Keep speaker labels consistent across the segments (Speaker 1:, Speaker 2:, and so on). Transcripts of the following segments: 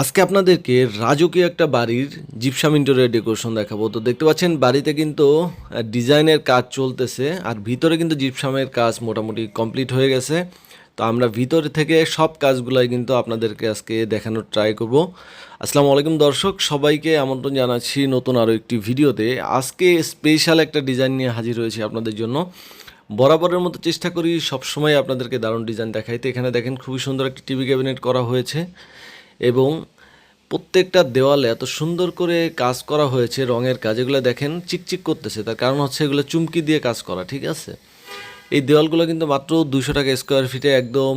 Speaker 1: আজকে আপনাদেরকে রাজকীয় একটা বাড়ির জিপসাম ইন্টেরিয়র ডেকোরেশন দেখাবো। তো দেখতে পাচ্ছেন, বাড়িতে কিন্তু ডিজাইনের কাজ চলতেছে আর ভিতরে কিন্তু জিপসামের কাজ মোটামুটি কমপ্লিট হয়ে গেছে। তো আমরা ভিতর থেকে সব কাজগুলাই কিন্তু আপনাদেরকে আজকে দেখানোর ট্রাই করব। আসসালামু আলাইকুম দর্শক, সবাইকে আমন্ত্রণ জানাচ্ছি নতুন আরও একটি ভিডিওতে। আজকে স্পেশাল একটা ডিজাইন নিয়ে হাজির হয়েছি আপনাদের জন্য। বরাবরের মতো চেষ্টা করি সবসময় আপনাদেরকে দারুণ ডিজাইন দেখাইতে। এখানে দেখেন, খুবই সুন্দর একটি টিভি ক্যাবিনেট করা হয়েছে। এবং প্রত্যেকটা দেওয়ালে এত সুন্দর করে কাজ করা হয়েছে রঙের কাজ, এগুলো দেখেন চিকচিক করতেছে। তার কারণ হচ্ছে এগুলো চুমকি দিয়ে কাজ করা, ঠিক আছে? এই দেওয়ালগুলো কিন্তু মাত্র দুশো টাকা স্কোয়ার ফিটে একদম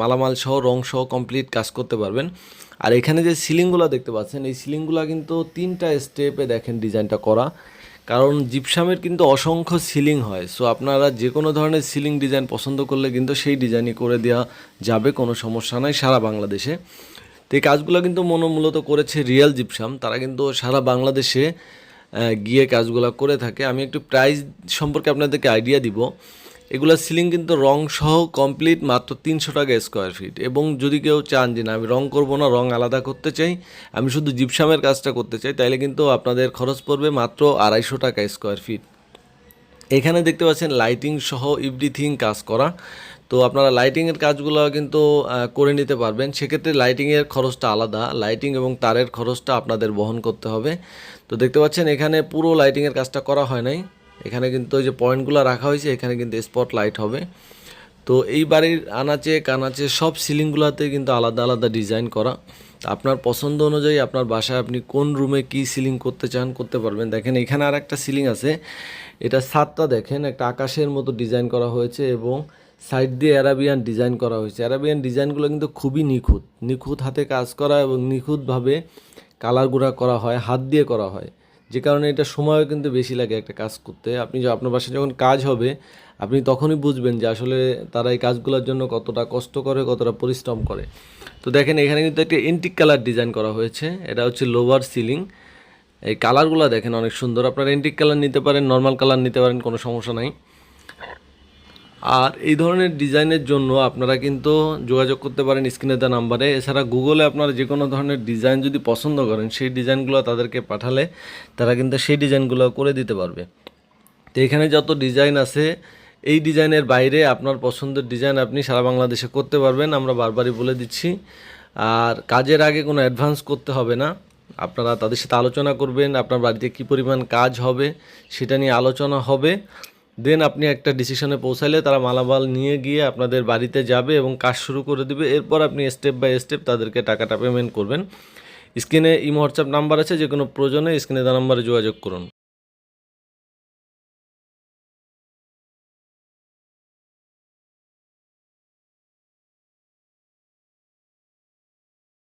Speaker 1: মালামাল সহ, রং সহ কমপ্লিট কাজ করতে পারবেন। আর এখানে যে সিলিংগুলো দেখতে পাচ্ছেন, এই সিলিংগুলো কিন্তু তিনটা স্টেপে দেখেন ডিজাইনটা করা। কারণ জিপসামের কিন্তু অসংখ্য সিলিং হয় সো আপনারা যে কোনো ধরনের সিলিং ডিজাইন পছন্দ করলে কিন্তু সেই ডিজাইনই করে দেওয়া যাবে, কোনো সমস্যা নাই সারা বাংলাদেশে। এই কাজগুলো কিন্তু মনোমূলত করেছে রিয়েল জিপসাম। তারা কিন্তু সারা বাংলাদেশে গিয়ে কাজগুলো করে থাকে। আমি একটু প্রাইস সম্পর্কে আপনাদেরকে আইডিয়া দিব। এগুলো সিলিং কিন্তু রং সহ কমপ্লিট মাত্র তিনশো টাকা স্কোয়ার ফিট এবং যদি কেউ চান যে না, আমি রং করব না, রং আলাদা করতে চাই, আমি শুধু জিপসামের কাজটা করতে চাই, তাইলে কিন্তু আপনাদের খরচ পড়বে মাত্র আড়াইশো টাকা স্কোয়ার ফিট এখানে দেখতে পাচ্ছেন লাইটিং সহ এভরিথিং কাজ করা। তো আপনারা লাইটিংয়ের কাজগুলো কিন্তু করে নিতে পারবেন। সেক্ষেত্রে লাইটিংয়ের খরচটা আলাদা। লাইটিং এবং তারের খরচটা আপনাদের বহন করতে হবে। তো দেখতে পাচ্ছেন এখানে পুরো লাইটিংয়ের কাজটা করা হয় নাই। এখানে কিন্তু ওই যে পয়েন্টগুলো রাখা হয়েছে, এখানে কিন্তু স্পট লাইট হবে। তো এই বাড়ির আনাচে কানাচে সব সিলিংগুলোতে কিন্তু আলাদা আলাদা ডিজাইন করা। আপনার পছন্দ অনুযায়ী আপনার বাসায় আপনি কোন রুমে কি সিলিং করতে চান করতে পারবেন। দেখেন, এখানে আর একটা সিলিং আছে। এটা ছাদটা দেখেন, একটা আকাশের মতো ডিজাইন করা হয়েছে এবং সাইড দিয়ে অ্যারাবিয়ান ডিজাইন করা হয়েছে। অ্যারাবিয়ান ডিজাইনগুলো কিন্তু খুবই নিখুঁত। নিখুঁত হাতে কাজ করা এবং নিখুঁতভাবে কালার গুঁড়া করা হয়, হাত দিয়ে করা হয়। যে কারণে এটা সময়ও কিন্তু বেশি লাগে একটা কাজ করতে। আপনি আপনার বাসায় যখন কাজ হবে, আপনি তখনই বুঝবেন যে আসলে তারা এই কাজগুলোর জন্য কতটা কষ্ট করে, কতটা পরিশ্রম করে। তো দেখেন, এখানে কিন্তু একটা এন্টিক কালার ডিজাইন করা হয়েছে। এটা হচ্ছে লোভার সিলিং এই কালারগুলো দেখেন অনেক সুন্দর। আপনারা এন্টিক কালার নিতে পারেন নর্মাল কালার নিতে পারেন, কোনো সমস্যা নাই। আর এই ধরনের ডিজাইনের জন্য আপনারা কিন্তু যোগাযোগ করতে পারেন স্ক্রিনে দেওয়া নাম্বারে। এছাড়া গুগলে আপনারা যে কোনো ধরনের ডিজাইন যদি পছন্দ করেন, সেই ডিজাইনগুলো তাদেরকে পাঠালে তারা কিন্তু সেই ডিজাইনগুলো করে দিতে পারবে। তো এখানে যত ডিজাইন আছে, এই ডিজাইনের বাইরে আপনার পছন্দের ডিজাইন আপনি সারা বাংলাদেশে করতে পারবেন, আমরা বারবারই বলে দিচ্ছি। আর কাজের আগে কোনো অ্যাডভান্স করতে হবে না। আপনারা তাদের সাথে আলোচনা করবেন, আপনার বাড়িতে কী পরিমাণ কাজ হবে, সেটা নিয়ে আলোচনা হবে। দেন আপনি একটা ডিসিশনে পৌঁছালে তারা মালামাল নিয়ে গিয়ে আপনাদের বাড়িতে যাবে এবং কাজ শুরু করে দিবে। এরপর আপনি স্টেপ বাই স্টেপ তাদেরকে টাকাটা পেমেন্ট করবেন। স্ক্রিনে ইমো হোয়াটসঅ্যাপ নাম্বার আছে যে কোনো প্রয়োজনে স্ক্রিনে তার নাম্বারে যোগাযোগ করুন।